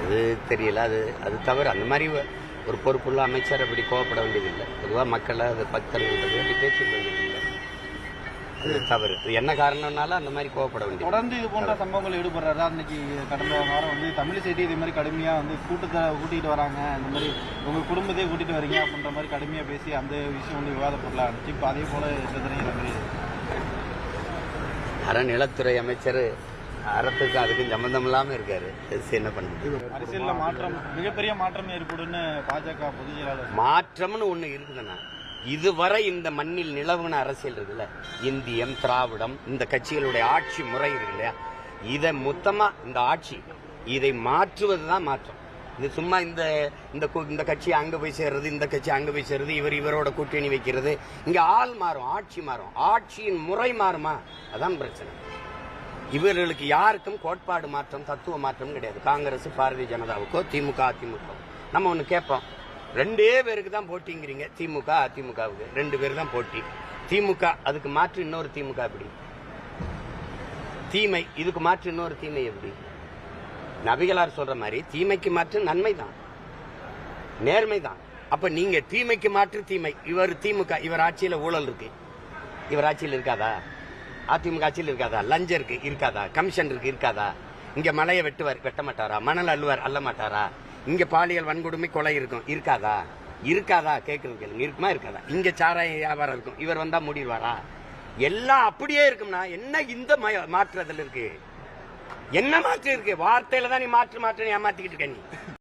அது தெரியல அது அது தவிர அந்த மாதிரி ஒரு பொறுப்புள்ள அமைச்சர் அப்படி கோவப்பட வேண்டியதில்லை. பொதுவாக மக்களை அது பக்தர்கள் அப்படி பேசிக்க வேண்டியதில்லை. அது தவறு. என்ன காரணம்னாலும் அந்த மாதிரி கோவப்பட வேண்டியது தொடர்ந்து இது போன்ற சம்பவங்கள் ஈடுபடுறாரு? அன்னைக்கு கடந்த வாரம் வந்து தமிழ் செய்தி இதே மாதிரி கடுமையா வந்து கூட்டத்தை கூட்டிட்டு வராங்க. இந்த மாதிரி உங்க குடும்பத்தையே கூட்டிட்டு வரீங்க அப்படின்ற மாதிரி கடுமையா பேசி அந்த விஷயம் வந்து விவாத பொருளா இருந்துச்சு. இப்போ அதே போல இந்த மாதிரி அறநிலத்துறை அமைச்சர் அறத்துக்கு அதுக்கும் சம்மந்தம் இல்லாமல் இருக்காரு. என்ன பண்ணுறது அரசியல்ல மாற்றம் மிகப்பெரிய மாற்றம் ஏற்படும்னு பாஜக பொதுச் மாற்றம்னு ஒண்ணு இருக்குதுண்ணா. இதுவரை இந்த மண்ணில் நிலவுன அரசியல் இருக்குல்ல. இந்தியம் திராவிடம் இந்த கட்சிகளுடைய ஆட்சி முறை இருக்கு இல்லையா? இதை மொத்தமா இந்த ஆட்சி இதை மாற்றுவது தான் மாற்றம். இது சும்மா இந்த இந்த இந்த கட்சி அங்க போய் சேர்றது இந்த கட்சி அங்க போய் சேர்றது இவர் இவரோட கூட்டணி வைக்கிறது. இங்க ஆள் மாறும் ஆட்சி மாறும். ஆட்சியின் முறை மாறுமா? அதான் பிரச்சனை. இவர்களுக்கு யாருக்கும் கோட்பாடு மாற்றம் தத்துவ மாற்றம் கிடையாது. காங்கிரஸ் பாரதிய ஜனதாவுக்கோ திமுக அதிமுக நம்ம ஒன்று கேட்போம். ரெண்டே பேருக்கு தான் போட்டிங்கிறீங்க. திமுக அதிமுகவுக்கு. ரெண்டு பேர் தான் போட்டி. திமுக அதுக்கு மாற்று இன்னொரு திமுக எப்படி? தீமை இதுக்கு மாற்று இன்னொரு தீமை எப்படி? நபிகளார் சொல்ற மாதிரி தீமைக்கு மாற்று நன்மை தான். நேர்மை தான். அப்ப நீங்க தீமைக்கு மாற்று தீமை. இவர் திமுக இவர் ஆட்சியில ஊழல் இருக்கு. இவர் ஆட்சியில் இருக்காதா? அதிமுக ஆட்சியில் இருக்காதா? லஞ்சம் இருக்கு இருக்காதா? கமிஷன் இருக்கு இருக்காதா? இங்க மலையை வெட்டுவார் வெட்ட மாட்டாரா? மணல் அள்ளுவார் அள்ள மாட்டாரா? இங்க பாலியல் வன்கொடுமை கொலை இருக்கும் இருக்காதா? இருக்காதா? கேட்கறது கேளுங்க. இருக்குமா இருக்காதா? இங்க சாராய வியாபாரம் இருக்கும். இவர் வந்தா மூடிடுவாரா? எல்லாம் அப்படியே இருக்கும்னா என்ன இந்த மய- மாற்றுறதுல இருக்கு? என்ன மாற்று இருக்கு? வார்த்தையில தான் நீ மாற்று மாற்று ஏமாத்திக்கிட்டு இருக்க நீ.